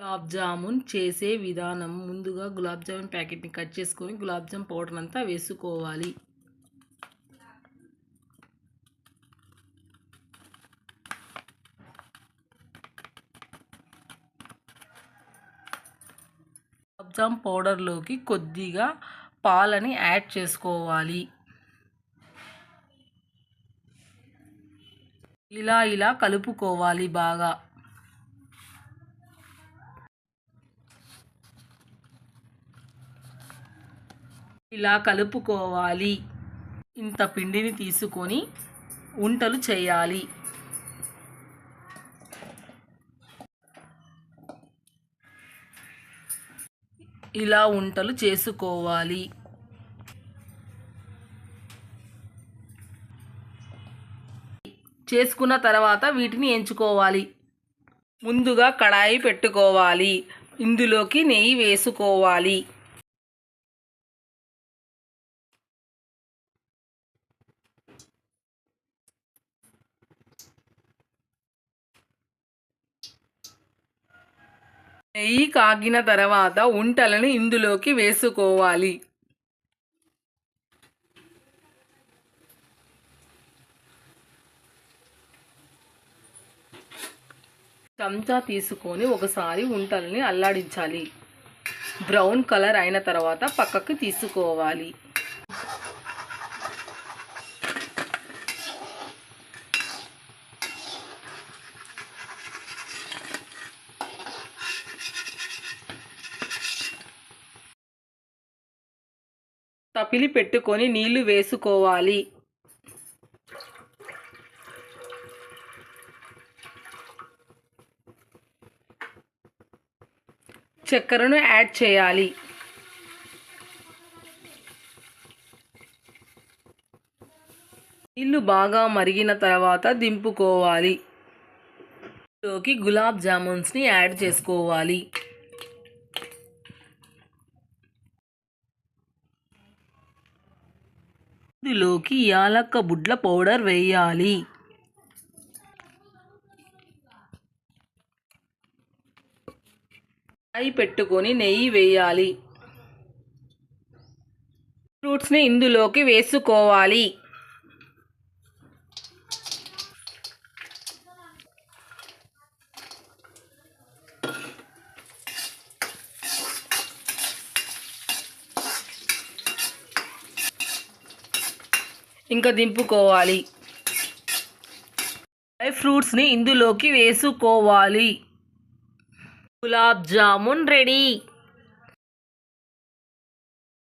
గులాబ్ జామున్ చేసే విధానం ముందుగా గులాబ్ జామున్ ప్యాకెట్ని కట్ చేసుకొని గులాబ్ జామ్ పౌడర్ అంతా వేసుకోవాలి. గులాబ్ జామ్ పౌడర్లోకి కొద్దిగా పాలని యాడ్ చేసుకోవాలి. ఇలా ఇలా కలుపుకోవాలి బాగా. ఇలా కలుపుకోవాలి. ఇంత పిండిని తీసుకొని ఉంటలు చేయాలి. ఇలా ఉంటలు చేసుకోవాలి. చేసుకున్న తర్వాత వీటిని ఎంచుకోవాలి. ముందుగా కడాయి పెట్టుకోవాలి. ఇందులోకి నెయ్యి వేసుకోవాలి. నెయ్యి కాగిన తర్వాత ఉంటలను ఇందులోకి వేసుకోవాలి. చెంచా తీసుకొని ఒకసారి ఉంటలని అల్లాడించాలి. బ్రౌన్ కలర్ అయిన తర్వాత పక్కకు తీసుకోవాలి. తపిలి పెట్టుకొని నీళ్ళు వేసుకోవాలి. చక్కెరను యాడ్ చేయాలి. నీళ్ళు బాగా మరిగిన తర్వాత దింపుకోవాలి. లోకి గులాబ్ జామున్స్ని యాడ్ చేసుకోవాలి. ఇందులోకి యాలక్క బుడ్ల పౌడర్ వేయాలి. ఫ్రై పెట్టుకొని నెయ్యి వేయాలి. ఫ్రూట్స్ని ఇందులోకి వేసుకోవాలి. ఇంకా దింపుకోవాలి. డ్రై ఫ్రూట్స్ని ఇందులోకి వేసుకోవాలి. గులాబ్ జామున్ రెడీ.